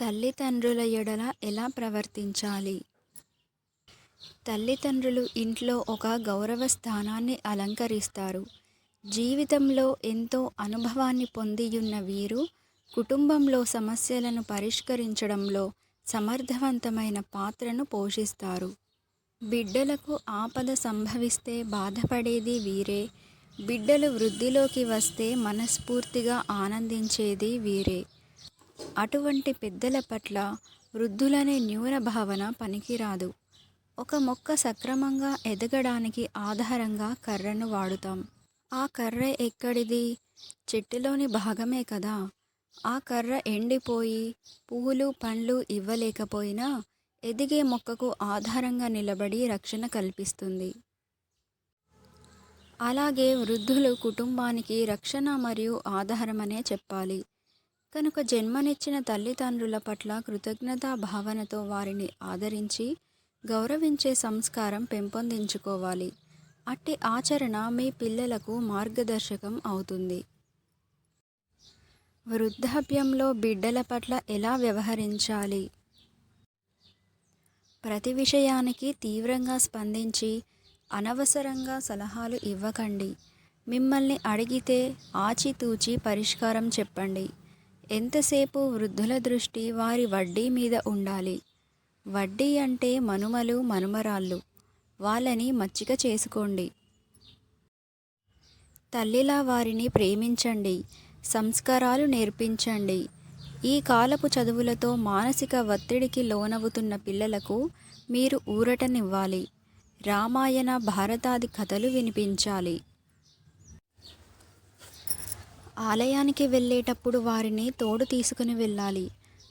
తల్లిదండ్రుల ఎడల ఎలా ప్రవర్తించాలి? తల్లిదండ్రులు ఇంట్లో ఒక గౌరవ స్థానాన్ని అలంకరిస్తారు. జీవితంలో ఎంతో అనుభవాన్ని పొందియున్న వీరు కుటుంబంలో సమస్యలను పరిష్కరించడంలో సమర్థవంతమైన పాత్రను పోషిస్తారు. బిడ్డలకు ఆపద సంభవిస్తే బాధపడేది వీరే. బిడ్డలు వృద్ధిలోకి వస్తే మనస్ఫూర్తిగా ఆనందించేది వీరే. అటువంటి పెద్దల పట్ల వృద్ధులనే న్యూన భావన పనికిరాదు. ఒక మొక్క సక్రమంగా ఎదగడానికి ఆధారంగా కర్రను వాడుతాం. ఆ కర్ర ఎక్కడిది? చెట్టులోని భాగమే కదా. ఆ కర్ర ఎండిపోయి పువ్వులు పండ్లు ఇవ్వలేకపోయినా ఎదిగే మొక్కకు ఆధారంగా నిలబడి రక్షణ కల్పిస్తుంది. అలాగే వృద్ధులు కుటుంబానికి రక్షణ మరియు ఆధారమనే చెప్పాలి. కనుక జన్మనిచ్చిన తల్లిదండ్రుల పట్ల కృతజ్ఞతా భావనతో వారిని ఆదరించి గౌరవించే సంస్కారం పెంపొందించుకోవాలి. అట్టి ఆచరణ మీ పిల్లలకు మార్గదర్శకం అవుతుంది. వృద్ధాప్యంలో బిడ్డల పట్ల ఎలా వ్యవహరించాలి? ప్రతి విషయానికి తీవ్రంగా స్పందించి అనవసరంగా సలహాలు ఇవ్వకండి. మిమ్మల్ని అడిగితే ఆచితూచి పరిష్కారం చెప్పండి. ఎంతసేపు వృద్ధుల దృష్టి వారి వడ్డీ మీద ఉండాలి? వడ్డీ అంటే మనుమలు మనుమరాళ్ళు. వాళ్ళని మచ్చిక చేసుకోండి. తల్లిలా వారిని ప్రేమించండి. సంస్కారాలు నేర్పించండి. ఈ కాలపు చదువులతో మానసిక ఒత్తిడికి లోనవుతున్న పిల్లలకు మీరు ఊరటనివ్వాలి. రామాయణ భారతాది కథలు వినిపించాలి. ఆలయానికి వెళ్ళేటప్పుడు వారిని తోడు తీసుకుని వెళ్ళాలి.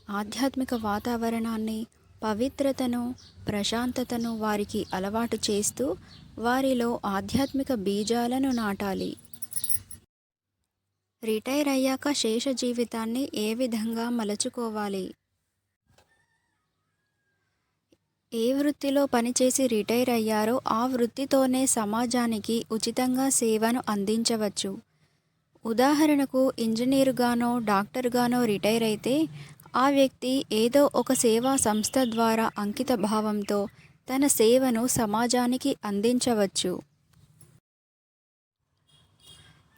ఆధ్యాత్మిక వాతావరణాన్ని పవిత్రతను ప్రశాంతతను వారికి అలవాటు చేస్తూ వారిలో ఆధ్యాత్మిక బీజాలను నాటాలి. రిటైర్ అయ్యాక శేష జీవితాన్ని ఏ విధంగా మలచుకోవాలి? ఏ వృత్తిలో పనిచేసి రిటైర్ అయ్యారో ఆ వృత్తితోనే సమాజానికి ఉచితంగా సేవను అందించవచ్చు. ఉదాహరణకు ఇంజనీరుగానో డాక్టర్గానో రిటైర్ అయితే ఆ వ్యక్తి ఏదో ఒక సేవా సంస్థ ద్వారా అంకిత భావంతో తన సేవను సమాజానికి అందించవచ్చు.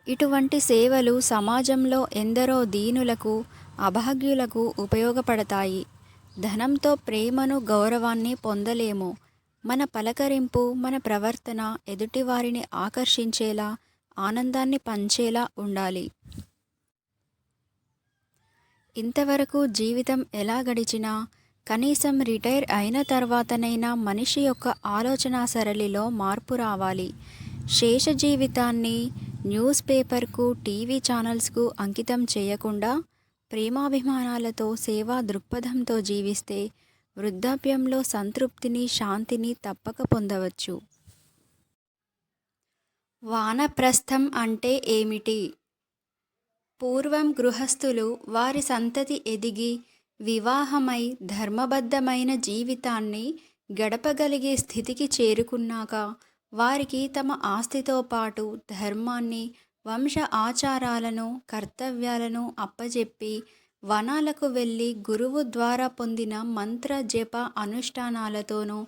ఇటువంటి సేవలు సమాజంలో ఎందరో దీనులకు అభాగ్యులకు ఉపయోగపడతాయి. ధనంతో ప్రేమను గౌరవాన్ని పొందలేము. మన పలకరింపు మన ప్రవర్తన ఎదుటివారిని ఆకర్షించేలా ఆనందాన్ని పంచేలా ఉండాలి. ఇంతవరకు జీవితం ఎలా గడిచినా కనీసం రిటైర్ అయిన తర్వాతనైనా మనిషి యొక్క ఆలోచన సరళిలో మార్పు రావాలి. శేష జీవితాన్ని న్యూస్ పేపర్కు టీవీ ఛానల్స్కు అంకితం చేయకుండా ప్రేమాభిమానాలతో సేవా దృక్పథంతో జీవిస్తే వృద్ధాప్యంలో సంతృప్తిని శాంతిని తప్పక పొందవచ్చు. వానప్రస్థం అంటే ఏమిటి? పూర్వం గృహస్థులు వారి సంతతి ఎదిగి వివాహమై ధర్మబద్ధమైన జీవితాన్ని గడపగలిగే స్థితికి చేరుకున్నాక వారికి తమ ఆస్తితో పాటు ధర్మాన్ని వంశ ఆచారాలను కర్తవ్యాలను అప్పజెప్పి వనాలకు వెళ్ళి గురువు ద్వారా పొందిన మంత్ర జప అనుష్ఠానాలతోనూ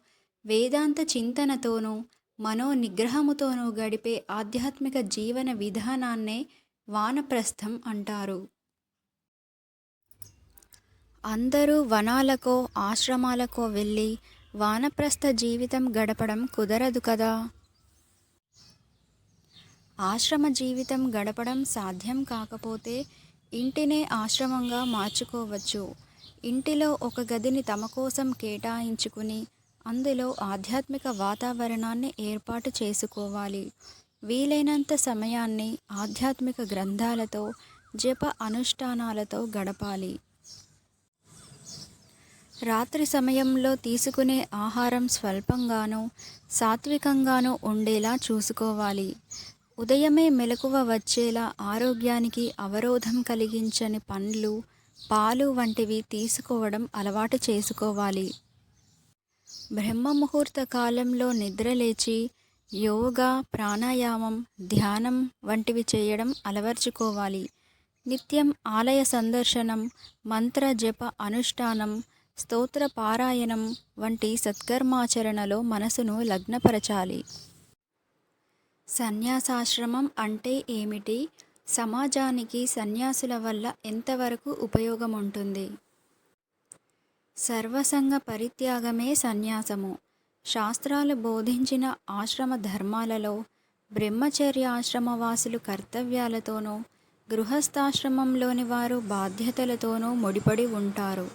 వేదాంత చింతనతోనూ మనో నిగ్రహముతోనూ గడిపే ఆధ్యాత్మిక జీవన విధానాన్నే వానప్రస్థం అంటారు. అందరూ వనాలకో ఆశ్రమాలకో వెళ్ళి వానప్రస్థ జీవితం గడపడం కుదరదు కదా? ఆశ్రమ జీవితం గడపడం సాధ్యం కాకపోతే ఇంటినే ఆశ్రమంగా మార్చుకోవచ్చు. ఇంటిలో ఒక గదిని తమ కోసం కేటాయించుకుని అందులో ఆధ్యాత్మిక వాతావరణాన్ని ఏర్పాటు చేసుకోవాలి. వీలైనంత సమయాన్ని ఆధ్యాత్మిక గ్రంథాలతో జప అనుష్ఠానాలతో గడపాలి. రాత్రి సమయంలో తీసుకునే ఆహారం స్వల్పంగానూ సాత్వికంగానూ ఉండేలా చూసుకోవాలి. ఉదయమే మెలకువ వచ్చేలా ఆరోగ్యానికి అవరోధం కలిగించని పండ్లు పాలు వంటివి తీసుకోవడం అలవాటు చేసుకోవాలి. బ్రహ్మ ముహూర్త కాలంలో నిద్రలేచి యోగా ప్రాణాయామం ధ్యానం వంటివి చేయడం అలవర్చుకోవాలి. నిత్యం ఆలయ సందర్శనం మంత్ర జప అనుష్ఠానం స్తోత్ర పారాయణం వంటి సత్కర్మాచరణలో మనసును లగ్నపరచాలి. సన్యాసాశ్రమం అంటే ఏమిటి? సమాజానికి సన్యాసుల వల్ల ఎంతవరకు ఉపయోగం ఉంటుంది సర్వసంగ పరిత్యాగమే సన్యాసము. శాస్త్రాలు బోధించిన ఆశ్రమ ధర్మాలలో బ్రహ్మచర్య ఆశ్రమవాసులు కర్తవ్యాలతోనూ గృహస్థాశ్రమంలోని వారు బాధ్యతలతోనూ ముడిపడి ఉంటారు.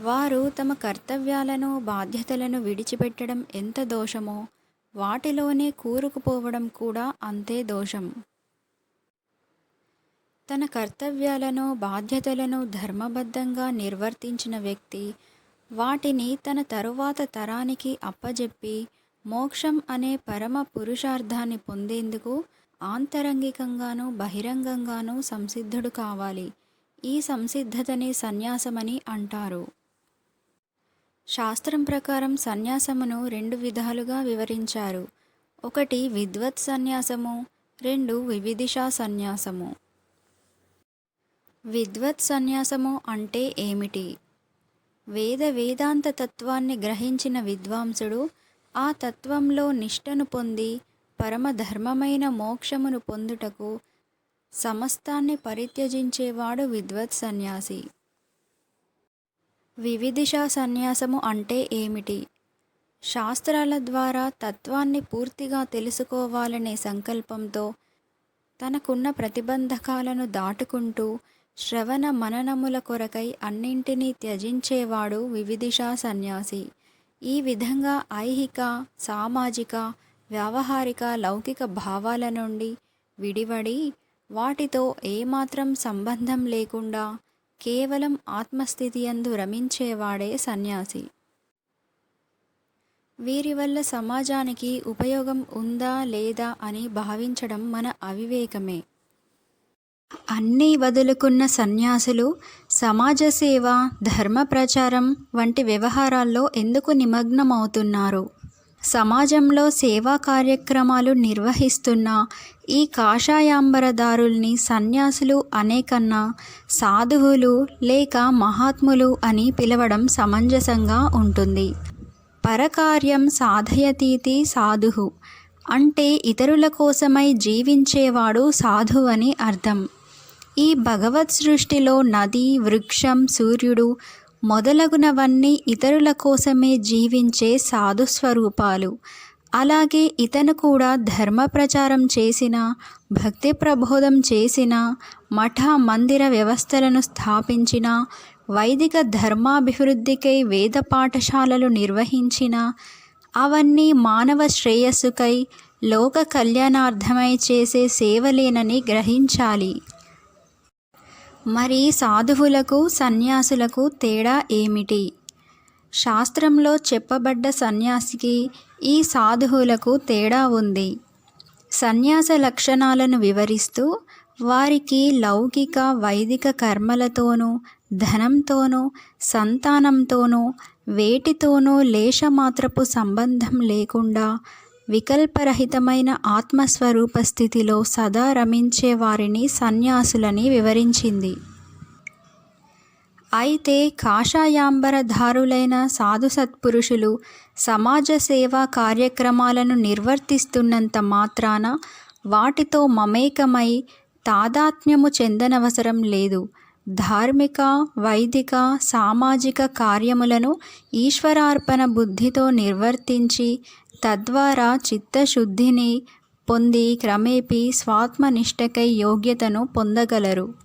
వారు తమ కర్తవ్యాలను బాధ్యతలను విడిచిపెట్టడం ఎంత దోషమో వాటిలోనే కూరుకుపోవడం కూడా అంతే దోషం. తన కర్తవ్యాలను బాధ్యతలను ధర్మబద్ధంగా నిర్వర్తించిన వ్యక్తి వాటిని తన తరువాత తరానికి అప్పజెప్పి మోక్షం అనే పరమ పురుషార్థాన్ని పొందేందుకు ఆంతరంగికంగానూ బహిరంగంగానూ సంసిద్ధుడు కావాలి. ఈ సంసిద్ధతని సన్యాసమని అంటారు. శాస్త్రం ప్రకారం సన్యాసమును రెండు విధాలుగా వివరించారు. ఒకటి విద్వత్ సన్యాసము రెండు వివిధిషా సన్యాసము. విద్వత్ సన్యాసము అంటే ఏమిటి? వేద వేదాంత తత్వాన్ని గ్రహించిన విద్వాంసుడు ఆ తత్వంలో నిష్టను పొంది పరమధర్మమైన మోక్షమును పొందుటకు సమస్తాన్ని పరిత్యజించేవాడు విద్వత్ సన్యాసి. వివిధిషా సన్యాసము అంటే ఏమిటి? శాస్త్రాల ద్వారా తత్వాన్ని పూర్తిగా తెలుసుకోవాలనే సంకల్పంతో తనకున్న ప్రతిబంధకాలను దాటుకుంటూ శ్రవణ మననముల కొరకై అన్నింటినీ త్యజించేవాడు వివిధిషా సన్యాసి. ఈ విధంగా ఐహిక సామాజిక వ్యావహారిక లౌకిక భావాల నుండి విడివడి వాటితో ఏమాత్రం సంబంధం లేకుండా కేవలం ఆత్మస్థితి యందు రమించేవాడే సన్యాసి. వీరి వల్ల సమాజానికి ఉపయోగం ఉందా లేదా అని భావించడం మన అవివేకమే. అన్నీ వదులుకున్న సన్యాసులు సమాజ సేవ ధర్మ ప్రచారం వంటి వ్యవహారాల్లో ఎందుకు నిమగ్నమవుతున్నారు? సమాజంలో సేవా కార్యక్రమాలు నిర్వహిస్తున్న ఈ కాషాయాంబరదారుల్ని సన్యాసులు అనేకన్నా సాధువులు లేక మహాత్ములు అని పిలవడం సమంజసంగా ఉంటుంది. పరకార్యం సాధయతీతి సాధువు అంటే ఇతరుల కోసమై జీవించేవాడు సాధువని అర్థం. ఈ భగవత్ సృష్టిలో నది వృక్షం సూర్యుడు మొదలగునవన్నీ ఇతరుల కోసమే జీవించే సాధు స్వరూపాలు అలాగే ఇతను కూడా ధర్మ ప్రచారం చేసిన భక్తి ప్రబోధం చేసిన మఠ మందిర వ్యవస్థలను స్థాపించిన వైదిక ధర్మాభివృద్ధికై వేద పాఠశాలలు నిర్వహించిన అవన్నీ మానవ శ్రేయస్సుకై లోక కళ్యాణార్థమై చేసే సేవలేనని గ్రహించాలి. మరి సాధువులకు సన్యాసులకు తేడా ఏమిటి? శాస్త్రంలో చెప్పబడ్డ సన్యాసికి ఈ సాధువులకు తేడా ఉంది. సన్యాస లక్షణాలను వివరిస్తూ వారికి లౌకిక వైదిక కర్మలతోనూ ధనంతోనూ సంతానంతోనూ వేటితోనూ లేశమాత్రపు సంబంధం లేకుండా వికల్పరహితమైన ఆత్మస్వరూప స్థితిలో సదా రమించే వారిని సన్యాసులని వివరించింది. అయితే కాషాయాంబరధారులైన సాధు సత్పురుషులు సమాజ సేవా కార్యక్రమాలను నిర్వర్తిస్తున్నంత మాత్రాన వాటితో మమేకమై తాదాత్మ్యము చెందనవసరం లేదు. ధార్మిక వైదిక సామాజిక కార్యములను ఈశ్వరార్పణ బుద్ధితో నిర్వర్తించి తద్వారా చిత్తశుద్ధిని పొంది క్రమేపీ స్వాత్మనిష్టకై యోగ్యతను పొందగలరు.